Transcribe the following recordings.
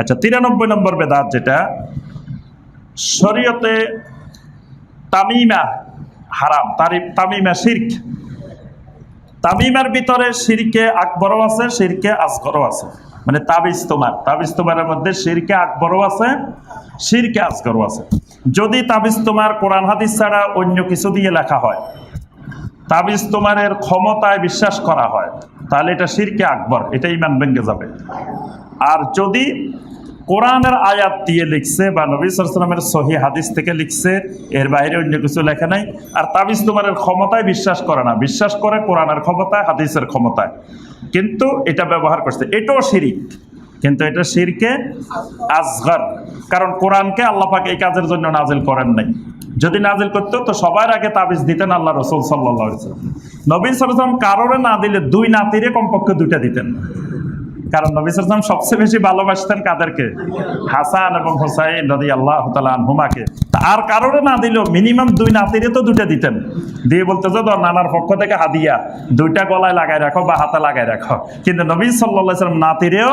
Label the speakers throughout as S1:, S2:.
S1: আচ্ছা তিরানব্বই নম্বর বেদাত যেটা, শরীয়তে তামিমা হারাম তামিমা শির্ক। তামিমার ভিতরে শিরকে আকবরও আছে, শিরকে আসগরও আছে। মানে তাবিজ তোমার, তাবিজ তোমারের মধ্যে শিরকে আকবরও আছে, শিরকে আসগরও আছে। যদি তাবিজ তোমার কোরআন হাদিস ছাড়া অন্য কিছু দিয়ে লেখা হয়, তাবিজ তোমারের ক্ষমতায় বিশ্বাস করা হয় তাহলে এটা শিরকে আকবর, এটা ইমান ভেঙ্গে যাবে। আর যদি কোরআনের আয়াত দিয়ে লিখছে বা নবী সালামের সহি হাদিস থেকে লিখছে, এর বাইরে অন্য কিছু লেখা নাই, আর তাবিজ তোমারের ক্ষমতায় বিশ্বাস করে না, বিশ্বাস করে কোরআনের ক্ষমতায়, হাদিসের ক্ষমতায়। কিন্তু এটা ব্যবহার করছে, এটাও শিরিক, কিন্তু এটা শিরকে আসগর কারণ কোরআনকে আল্লাহ এই কাজের জন্য নাজিল করেন নাই। যদি নাজিল করতো, তো সবার আগে তাবিজ দিতেন আল্লাহ রসুল সাল্লাহ নবীন সাল্লাম কারোরে না দিলে দুই নাতিরে কমপক্ষে দুইটা দিতেন। কারণ নবী সাল্লাম সবচেয়ে বেশি ভালোবাসতেন কাদেরকে? হাসান এবং হোসাইন রদি আল্লাহ হুমাকে আর কারোরে না দিলেও মিনিমাম দুই নাতিরে তো দুইটা দিতেন। দিয়ে বলতে যে ধর নানার পক্ষ থেকে হাদিয়া, দুইটা গলায় লাগাই রাখো বা হাতে লাগাই রাখো। কিন্তু নবী সাল্লাহ সাল্লাম নাতিরেও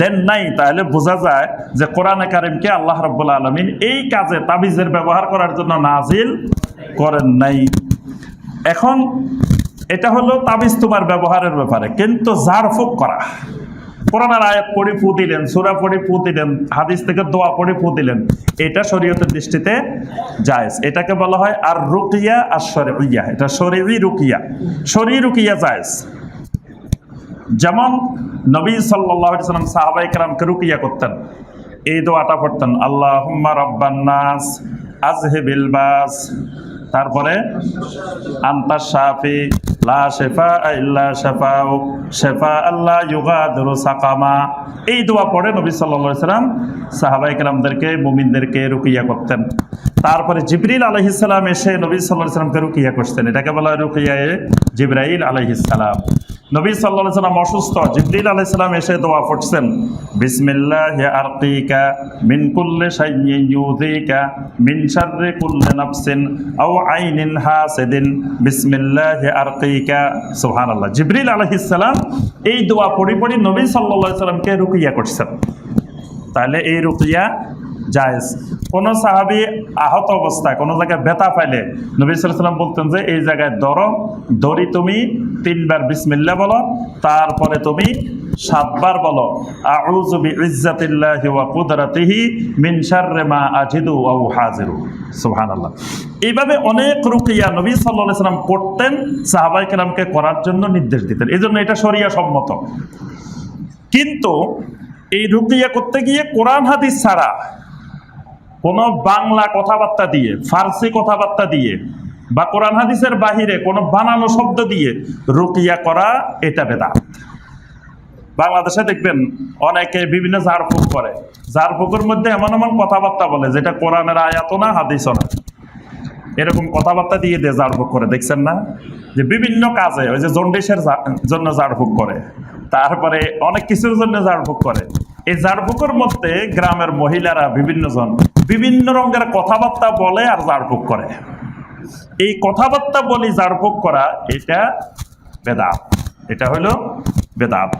S1: দেন নাই। তাহলে বোঝা যায় যে কোরআনে কারিমকে আল্লাহ রব্বুল আলমিন এই কাজে তাবিজের ব্যবহার করার জন্য নাজিল করেন নাই। এখন এটা হলো তাবিজ তোমার ব্যবহারের ব্যাপারে। কিন্তু জারফুক করা। কোরআনের আয়াত পড়ে, ফু দিলেন, সুরা পড়ে, ফু দিলেন, হাদিস থেকে দোয়া পড়ে, ফু দিলেন। এটা শরীয়তের দৃষ্টিতে জায়েজ। এটাকে বলা হয় আর রুকিয়া আর শরিয়া এটা শরীরই রুকিয়া। শরীর রুকিয়া জায়েজ। যেমন নবী সাল্লাহ সাল্লাম সাহাবাই কালামকে রুকিয়া করতেন। এই দোয়াটা পড়তেন আল্লাহ হুম্মা রব্বান্নাস আজহেবিল বাস। তারপরে, আন্তা শাফি এই দোয়া পড়ে নবী সাল্লাম সাহাবাইকালামদেরকে মুমিনদেরকে রুকিয়া করতেন। তারপরে জিবরিল আলহিসাল্লাম এসে নবী সাল্লাহ রুকিয়া করছেন। এটাকে বলা হয় রুকিয়ায়ে জিব্রাইল আলহিসাল্লাম নবী সাল্লাহ সাল্লাম অসুস্থ। জিবরিল আলাইসাল্লাম এসে দোয়া পড়ছেন বিসমিল্লাহ আরকিকা মিন কুল্লে শাইয়িন ইউযিকা মিন শাররি কুল্লি নাফসিন আও আইনিন হাসিদিন। বিসমিল্লাহ আরকিকা সুবহানাল্লাহ। জিবরিল আলাইহিস সালাম এই দোয়া পড়ি পড়ি নবী সাল্লাল্লাহু সাল্লামকে রুকিয়া করছেন। তাহলে এই রুকিয়া জায়েজ। কোন সাহাবি আহত অবস্থায়, কোনো জায়গায় ব্যথা পাইলে নবী সাল্লাম বলতেন যে, এই জায়গায় ধরো, ধরি তুমি, তিনবার বিসমিল্লা বলো, তারপরে তুমি সাতবার বলো এইভাবে অনেক রুকিয়া নবী সাল্লাম করতেন সাহাবাই কেরামকে করার জন্য নির্দেশ দিতেন। এই জন্য এটা শরিয়া সম্মত। কিন্তু এই রুকিয়া করতে গিয়ে কোরআন হাদিস ছাড়া কোনো বাংলা কথাবার্তা দিয়ে, ফার্সি কথাবার্তা দিয়ে বা কোরআন হাদিসের বাহিরে কোনো বানানো শব্দ দিয়ে রুকিয়া করা এটা বেদাত। বাংলাদেশে দেখবেন অনেকে বিভিন্ন ঝাড়ফুঁক করে। ঝাড়ফুঁকের মধ্যে এমন এমন কথাবার্তা বলে যেটা কোরআনের আয়াতও না, হাদিসও না। এরকম কথাবার্তা দিয়ে দিয়ে ঝাড়ফুঁক করে, দেখছেন না? যে বিভিন্ন কাজে ওই যে জন্ডিসের জন্য ঝাড়ফুঁক করে। তারপরে অনেক কিছুর জন্য ঝাড়ফুঁক করে। এই ঝাড়ফুঁকের মধ্যে গ্রামের মহিলারা বিভিন্ন জন বিভিন্ন রঙের কথাবার্তা বলে আর ঝাড়ফুঁক করে। এই কথাবার্তা বলি ঝাড়ফুঁক করা, এটা বেদাব এটা হলো বেদাত।